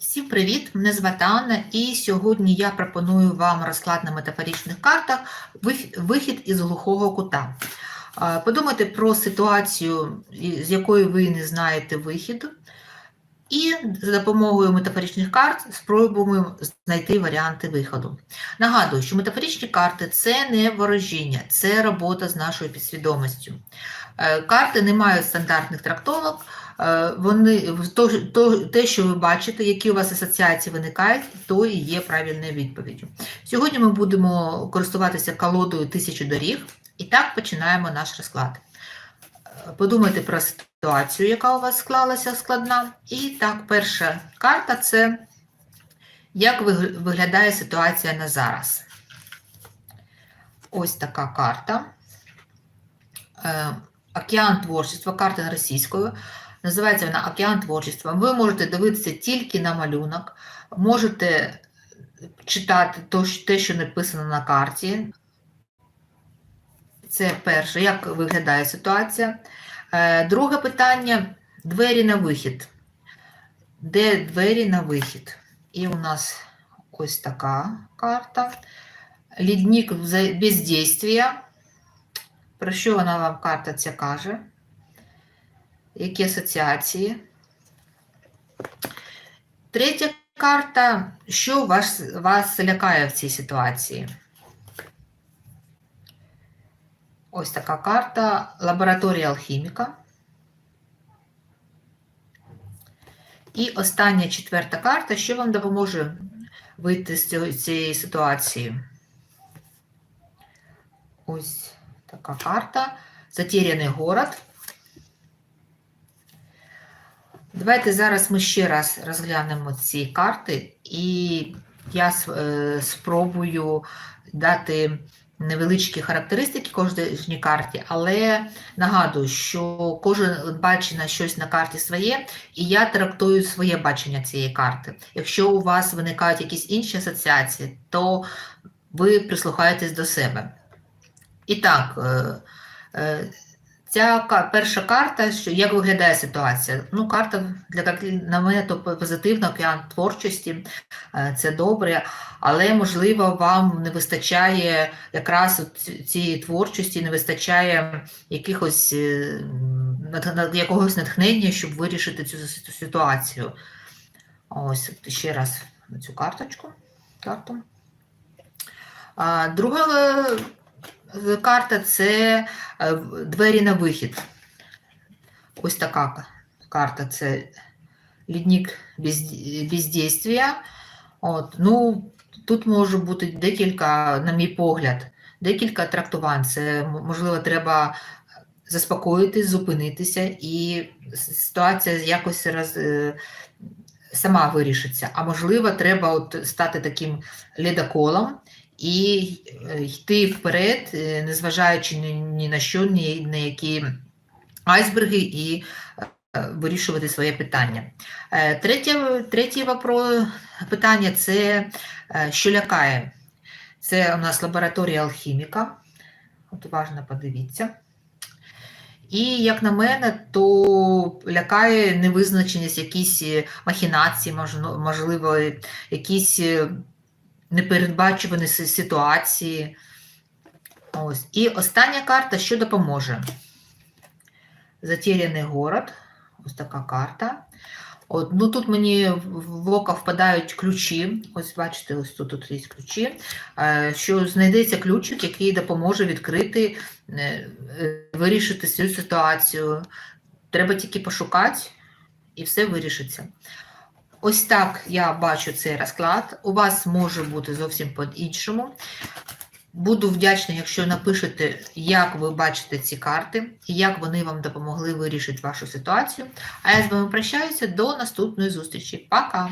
Всім привіт! Мене звати Анна, і сьогодні я пропоную вам розклад на метафоричних картах вихід із глухого кута. Подумайте про ситуацію, з якої ви не знаєте вихід, і за допомогою метафоричних карт спробуємо знайти варіанти виходу. Нагадую, що метафоричні карти це не ворожіння, це робота з нашою підсвідомістю. Е, Карти не мають стандартних трактовок. Е, Вони то, то, те, що ви бачите, які у вас асоціації виникають, то і є правильною відповіддю. Сьогодні ми будемо користуватися колодою тисячу доріг, і так починаємо наш розклад. Е, Подумайте про ситуацію, яка у вас склалася складна. І так, перша карта це як виглядає ситуація на зараз. Ось така карта. Е, Океан творчества, карта російською. Називається вона Океан творчества. Ви можете дивитися тільки на малюнок, можете читати те, що написано на карті. Це перше, як виглядає ситуація. Е, Друге питання двері на вихід. Де двері на вихід? І у нас ось така карта. Лідник бездействия. Про що вона вам карта ця каже? Які асоціації? Третя карта. Що вас, вас лякає в цій ситуації? Ось така карта. Лабораторія алхіміка. І остання четверта карта. Що вам допоможе вийти з цієї ситуації? Ось така карта. Затеряний город. Давайте зараз ми ще раз розглянемо ці карти, і я е, спробую дати невеличкі характеристики кожній карті, але нагадую, що кожен бачить на щось на карті своє, і я трактую своє бачення цієї карти. Якщо у вас виникають якісь інші асоціації, то ви прислухаєтесь до себе. І так, е, е, ця перша карта, що як виглядає ситуація? Ну, карта для на мене то позитивна океан творчості, е, це добре, але можливо вам не вистачає якраз цієї творчості, не вистачає якихось е, якогось натхнення, щоб вирішити цю ситуацію. Ось ще раз на цю карточку. Карту. Друга карта це е, двері на вихід. Ось така карта це лідник без. От, ну, тут може бути декілька, на мій погляд, декілька трактувань. Це, можливо, треба заспокоїтись, зупинитися, і ситуація якось роз, е, сама вирішиться. А можливо, треба от стати таким ледоколом і е, йти вперед, е, незважаючи ні, на що, ні на які айсберги, і е, вирішувати своє питання. Третє, третє питання це що лякає? Це у нас лабораторія алхіміка. От уважно подивіться. І, як на мене, то лякає невизначеність, якісь махінації, можливо, якісь непередбачувані ситуації. Ось. І остання карта, що допоможе. Затеряний город. Ось така карта. От, ну тут мені в око впадають ключі. Ось бачите, ось тут, тут є ключі. Е, Що знайдеться ключик, який допоможе відкрити, е, е, вирішити цю ситуацію. Треба тільки пошукати, і все вирішиться. Ось так я бачу цей розклад. У вас може бути зовсім по-іншому. Буду вдячна, якщо напишете, як ви бачите ці карти як вони вам допомогли вирішити вашу ситуацію. А я з вами прощаюся до наступної зустрічі. Пока!